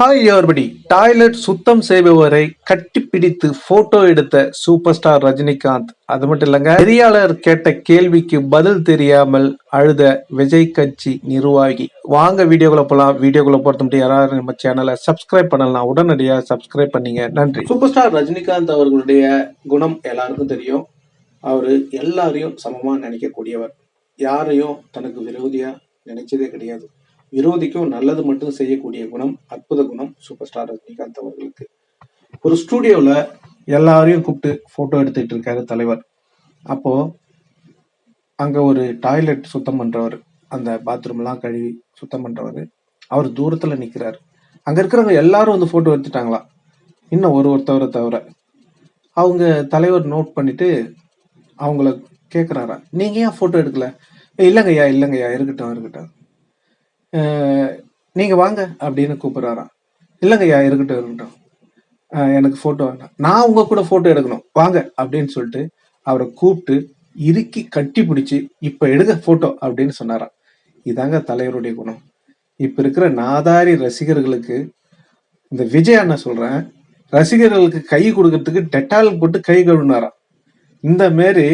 Hi everybody toilet சுத்தம் செய்பவரை கட்டிப்பிடித்து போட்டோ எடுத்த சூப்பர் ஸ்டார் ரஜினிகாந்த். அது மட்டும் இல்லைங்க பெரியாளர் கேட்ட கேள்விக்கு பதில் தெரியாமல் அழுத விஜய் கட்சி நிர்வாகி. வாங்க வீடியோக்குள்ள போலாம். வீடியோக்குள்ள பொறுத்த மட்டும் யாராவது நம்ம சேனலை சப்ஸ்கிரைப் பண்ணலாம். உடனடியாக சப்ஸ்கிரைப் பண்ணீங்க. நன்றி. சூப்பர் ஸ்டார் ரஜினிகாந்த் அவர்களுடைய குணம் எல்லாருக்கும் தெரியும். அவரு எல்லாரையும் சமமாக நினைக்கக்கூடியவர். யாரையும் தனக்கு விரோதியா நினைச்சதே கிடையாது. விரோதிக்கும் நல்லது மட்டும் செய்யக்கூடிய குணம் அற்புத குணம் சூப்பர் ஸ்டார் ரஜினிகாந்த் அவர்களுக்கு. ஒரு ஸ்டூடியோவில் எல்லாரையும் கூப்பிட்டு ஃபோட்டோ எடுத்துட்டு இருக்காரு தலைவர். அப்போ அங்கே ஒரு டாய்லெட் சுத்தம் பண்ணுறவர் அந்த பாத்ரூம்லாம் கழுவி சுத்தம் பண்ணுறவர் அவர் தூரத்தில் நிற்கிறாரு அங்கே இருக்கிறவங்க எல்லாரும் வந்து ஃபோட்டோ எடுத்துட்டாங்களாம் இன்னும் ஒரு ஒருத்தவரை தவிர. அவங்க தலைவர் நோட் பண்ணிட்டு அவங்கள கேட்குறாரா நீங்கள் ஏன் ஃபோட்டோ எடுக்கல? இல்லைங்கய்யா இல்லைங்கய்யா இருக்கட்டும் இருக்கட்டும். நீங்கள் வாங்க அப்படின்னு கூப்பிடுறாராம். இல்லைங்கய்யா இருக்கட்டும் இருக்கட்டும். எனக்கு ஃபோட்டோ வேண்டாம். நான் உங்கள் கூட ஃபோட்டோ எடுக்கணும். வாங்க அப்படின்னு சொல்லிட்டு அவரை கூப்பிட்டு இறுக்கி கட்டி பிடிச்சி இப்போ எடுக்க ஃபோட்டோ அப்படின்னு சொன்னாராம். இதாங்க தலைவருடைய குணம். இப்போ இருக்கிற நாதாரி ரசிகர்களுக்கு இந்த விஜய் அண்ணா சொல்கிறேன் ரசிகர்களுக்கு கை கொடுக்கறதுக்கு டெட்டால் போட்டு கை கழுவினாராம். இந்த மாரி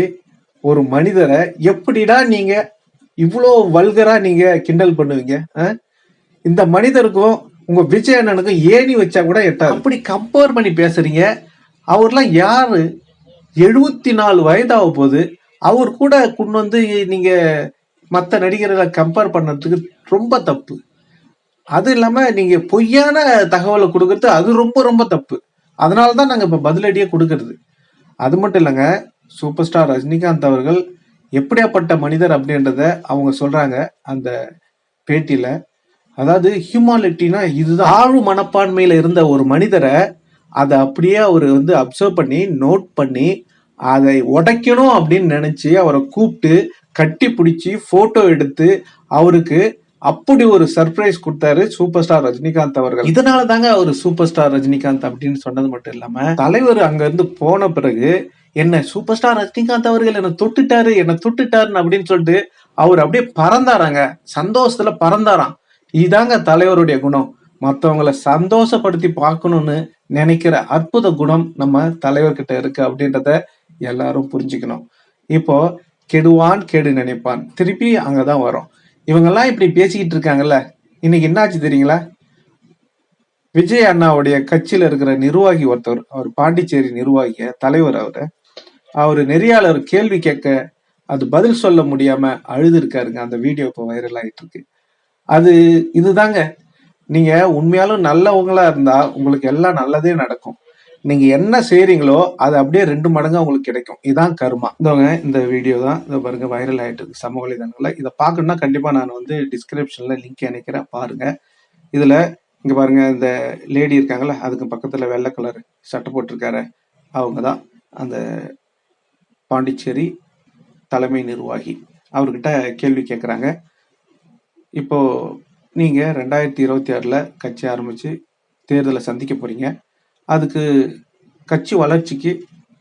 ஒரு மனிதரை எப்படிடா நீங்கள் இவ்வளோ வல்கரா நீங்க கிண்டல் பண்ணுவீங்க ஆ? இந்த மனிதருக்கும் உங்க விஜய் அண்ணனுக்கும் ஏணி வச்சா கூட எட்டாது. அப்படி கம்பேர் பண்ணி பேசுறீங்க. அவர்லாம் யாரு? எழுபத்தி நாலு வயதாக போகுது அவர் கூட கொண்டு வந்து நீங்க மற்ற நடிகர்களை கம்பேர் பண்ணுறதுக்கு ரொம்ப தப்பு. அது இல்லாம நீங்க பொய்யான தகவலை கொடுக்கறது அது ரொம்ப ரொம்ப தப்பு. அதனால தான் நாங்கள் இப்போ பதிலடியே கொடுக்கறது. அது மட்டும் இல்லைங்க சூப்பர் ஸ்டார் ரஜினிகாந்த் அவர்கள் எப்படியாப்பட்ட மனிதர் அப்படின்றத அவங்க சொல்றாங்க அந்த பேட்டியில. அதாவது ஹியூமாலிட்டினா இதுதான். ஆழ்வு மனப்பான்மையில இருந்த ஒரு மனிதரை அதை அப்படியே அவர் வந்து அப்சர்வ் பண்ணி நோட் பண்ணி அதை உடைக்கணும் அப்படின்னு நினைச்சு அவரை கூப்பிட்டு கட்டி பிடிச்சி போட்டோ எடுத்து அவருக்கு அப்படி ஒரு சர்ப்ரைஸ் கொடுத்தாரு சூப்பர் ஸ்டார் ரஜினிகாந்த் அவர்கள். இதனால தாங்க அவர் சூப்பர் ஸ்டார் ரஜினிகாந்த் அப்படின்னு சொன்னது மட்டும் இல்லாம தலைவர் அங்க இருந்து போன பிறகு என்ன சூப்பர் ஸ்டார் ரஜினிகாந்த் அவர்கள் என்ன தொட்டுட்டாரு என்ன தொட்டுட்டாருன்னு அப்படின்னு சொல்லிட்டு அவர் அப்படியே பறந்தாராங்க. சந்தோஷத்துல பறந்தாராம். இதாங்க தலைவருடைய குணம். மற்றவங்களை சந்தோஷப்படுத்தி பார்க்கணும்னு நினைக்கிற அற்புத குணம் நம்ம தலைவர்கிட்ட இருக்கு அப்படின்றத எல்லாரும் புரிஞ்சுக்கணும். இப்போ கெடுவான் கெடு நினைப்பான். திருப்பி அங்கதான் வரும். இவங்கெல்லாம் இப்படி பேசிக்கிட்டு இருக்காங்கல்ல இன்னைக்கு என்னாச்சு தெரியுங்களா? விஜய் அண்ணாவுடைய கட்சியில இருக்கிற நிர்வாகி ஒருத்தர் அவர் பாண்டிச்சேரி நிர்வாகிய தலைவர் அவரு. அவர் நெறியாளர் கேள்வி கேட்க அது பதில் சொல்ல முடியாம அழுது இருக்காருங்க அந்த வீடியோ இப்போ வைரல் ஆகிட்டு இருக்கு அது இதுதாங்க. நீங்க உண்மையாலும் நல்லவங்களா இருந்தா உங்களுக்கு எல்லாம் நல்லதே நடக்கும். நீங்க என்ன செய்யறீங்களோ அது அப்படியே ரெண்டு மடங்கு உங்களுக்கு கிடைக்கும். இதான் கருமா. இதோங்க இந்த வீடியோ தான். இதை பாருங்க வைரல் ஆயிட்டு இருக்கு சமூக வலைதளங்கள்ல. இதை பார்க்கணும்னா கண்டிப்பா நான் வந்து டிஸ்கிரிப்ஷன்ல லிங்க் இணைக்கிறேன் பாருங்க. இதுல இங்க பாருங்க இந்த லேடி இருக்காங்கல்ல அதுக்கு பக்கத்துல வெள்ளை கலர் சட்டை போட்டிருக்காரு. அவங்க தான் அந்த பாண்டிச்சேரி தலைமை நிர்வாகி. அவர்கிட்ட கேள்வி கேட்குறாங்க இப்போ நீங்கள் ரெண்டாயிரத்தி இருபத்தி ஆறில் கட்சி ஆரம்பித்து தேர்தலை சந்திக்க போகிறீங்க அதுக்கு கட்சி வளர்ச்சிக்கு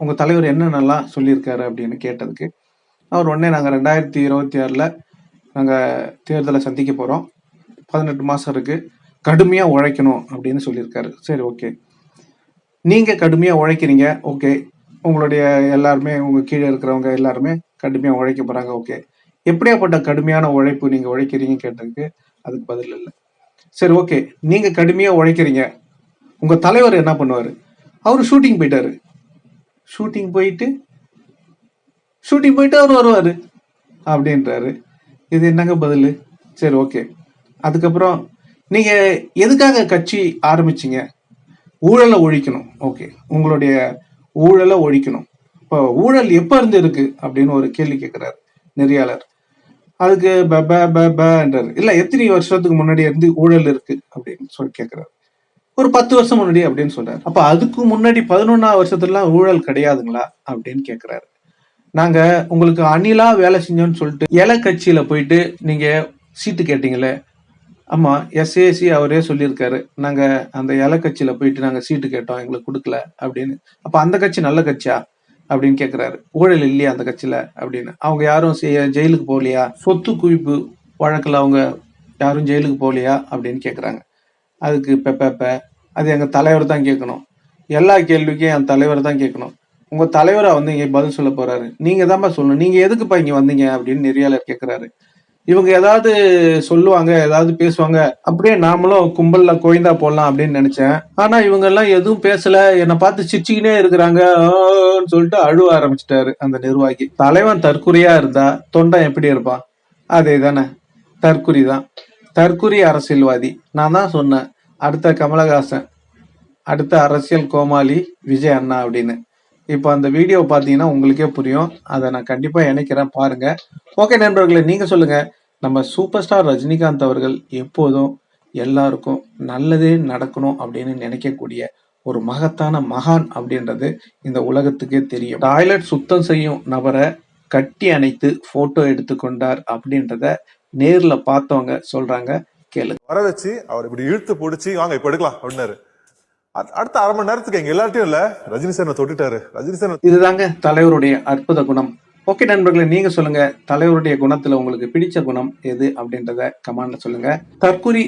உங்கள் தலைவர் என்னென்னலாம் சொல்லியிருக்காரு அப்படின்னு கேட்டதுக்கு அவர் உடனே நாங்கள் ரெண்டாயிரத்தி இருபத்தி ஆறில் நாங்கள் தேர்தலை சந்திக்க போகிறோம் பதினெட்டு மாதம் இருக்குது கடுமையாக உழைக்கணும் அப்படின்னு சொல்லியிருக்காரு. சரி ஓகே. நீங்கள் கடுமையாக உழைக்கிறீங்க. ஓகே. உங்களுடைய எல்லாருமே உங்கள் கீழே இருக்கிறவங்க எல்லாருமே கடுமையாக உழைக்க போகிறாங்க ஓகே எப்படியாப்பட்ட கடுமையான உழைப்பு நீங்கள் உழைக்கிறீங்க கேட்டதுக்கு அதுக்கு பதில் இல்லை. சரி ஓகே நீங்கள் கடுமையாக உழைக்கிறீங்க. உங்கள் தலைவர் என்ன பண்ணுவார்? அவர் ஷூட்டிங் போயிட்டாரு. ஷூட்டிங் போயிட்டு ஷூட்டிங் போயிட்டு அவர் வருவார் அப்படின்றாரு. இது என்னங்க பதில்? சரி ஓகே அதுக்கப்புறம் நீங்கள் எதுக்காக கட்சி ஆரம்பிச்சீங்க? ஊழலை ஒழிக்கணும். ஓகே உங்களுடைய ஊழலை ஒழிக்கணும். இப்போ ஊழல் எப்போ இருந்து இருக்கு அப்படின்னு ஒரு கேள்வி கேட்குறாரு நெறியாளர். அதுக்கு ப ப ப பன்றாரு இல்லை எத்தனை வருஷத்துக்கு முன்னாடி இருந்து ஊழல் இருக்கு அப்படின்னு சொல்லி கேட்குறாரு ஒரு பத்து வருஷம் முன்னாடி அப்படின்னு சொல்றாரு. அப்போ அதுக்கு முன்னாடி பதினொன்னா வருஷத்துலாம் ஊழல் கிடையாதுங்களா அப்படின்னு கேட்குறாரு நாங்க உங்களுக்கு அணிலா வேலை செஞ்சோம்னு சொல்லிட்டு இலை கட்சியில போயிட்டு நீங்க சீட்டு கேட்டீங்களே ஆமா எஸ்ஏசி அவரே சொல்லியிருக்காரு. நாங்க அந்த இலை கட்சியில போயிட்டு நாங்க சீட்டு கேட்டோம் எங்களுக்கு கொடுக்கல அப்படின்னு. அப்ப அந்த கட்சி நல்ல கட்சியா அப்படின்னு கேக்குறாரு. ஊழல் இல்லையா அந்த கட்சியில அப்படின்னு. அவங்க யாரும் ஜெயிலுக்கு போகலையா? சொத்து குவிப்பு வழக்குல அவங்க யாரும் ஜெயிலுக்கு போகலையா அப்படின்னு கேக்குறாங்க. அதுக்கு பெப்ப அது எங்கள் தலைவர் தான் கேட்கணும் எல்லா கேள்விக்கும் என் தலைவர் தான் கேட்கணும் உங்கள் தலைவரா வந்து இங்கே பதில் சொல்ல போறாரு. நீங்கள் தான்ப்பா சொல்லணும். நீங்கள் எதுக்குப்பா இங்கே வந்தீங்க அப்படின்னு நெறியாளர் கேட்குறாரு இவங்க ஏதாவது சொல்லுவாங்க ஏதாவது பேசுவாங்க அப்படியே நாமளும் கும்பல்ல கோயந்தா போடலாம் அப்படின்னு நினைச்சேன். ஆனா இவங்க எல்லாம் எதுவும் பேசல. என்னை பார்த்து சிரிச்சுக்கினே இருக்கிறாங்க. சொல்லிட்டு அழுவ ஆரம்பிச்சிட்டாரு அந்த நிர்வாகி. தலைவன் தற்குறியா இருந்தா தொண்டன் எப்படி இருப்பான்? அதே தானே தற்குறி தான். தற்குறி அரசியல்வாதி. நான் தான் சொன்னேன். அடுத்த கமலஹாசன் அடுத்த அரசியல் கோமாளி விஜய் அண்ணா அப்படின்னு. இப்போ அந்த வீடியோ பார்த்தீங்கன்னா உங்களுக்கே புரியும். அதை நான் கண்டிப்பாக இணைக்கிறேன் பாருங்க. ஓகே நண்பர்களே நீங்கள் சொல்லுங்கள் நம்ம சூப்பர் ஸ்டார் ரஜினிகாந்த் அவர்கள் எப்போதும் எல்லாருக்கும் நல்லதே நடக்கணும் அப்படின்னு நினைக்கக்கூடிய ஒரு மகத்தான மகான் அப்படின்றது இந்த உலகத்துக்கே தெரியும். டாய்லெட் சுத்தம் செய்யும் நபரை கட்டி அணைத்து ஃபோட்டோ எடுத்துக்கொண்டார் அப்படின்றத நேரில் பார்த்தவங்க சொல்கிறாங்க கேளு வர வச்சு அவர் இப்படி இழுத்து பிடிச்சி வாங்க இப்போ எடுக்கலாம் அப்படின்னாரு. அடுத்த அரை மணி நேரத்துக்கு எங்க எல்லார்ட்டையும் இல்ல. ரஜினி சார் தொட்டுட்டாரு. ரஜினி சார் இதுதாங்க தலைவருடைய அற்புத குணம். ஓகே நண்பர்களே நீங்க சொல்லுங்க. தலைவருடைய குணத்துல உங்களுக்கு பிடிச்ச குணம் எது அப்படின்றத கமாண்ட்ல சொல்லுங்க. தற்குறி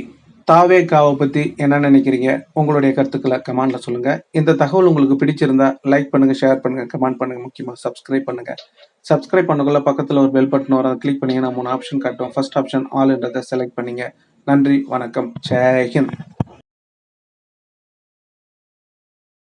தாவே காவை பத்தி என்ன நினைக்கிறீங்க? உங்களுடைய கருத்துக்களை கமெண்ட்ல சொல்லுங்க. இந்த தகவல் உங்களுக்கு பிடிச்சிருந்தா லைக் பண்ணுங்க ஷேர் பண்ணுங்க கமெண்ட் பண்ணுங்க. முக்கியமா சப்ஸ்கிரைப் பண்ணுங்க. சப்ஸ்கிரைப் பண்ணக்குள்ள பக்கத்துல ஒரு பெல் பட்டன் வரும் அதை கிளிக் பண்ணீங்கன்னா மூணு ஆப்ஷன் காட்டும். ஃபர்ஸ்ட் ஆப்ஷன் ஆல்ன்றதை செலக்ட் பண்ணீங்க. நன்றி வணக்கம். ஜெய்ஹிந்த்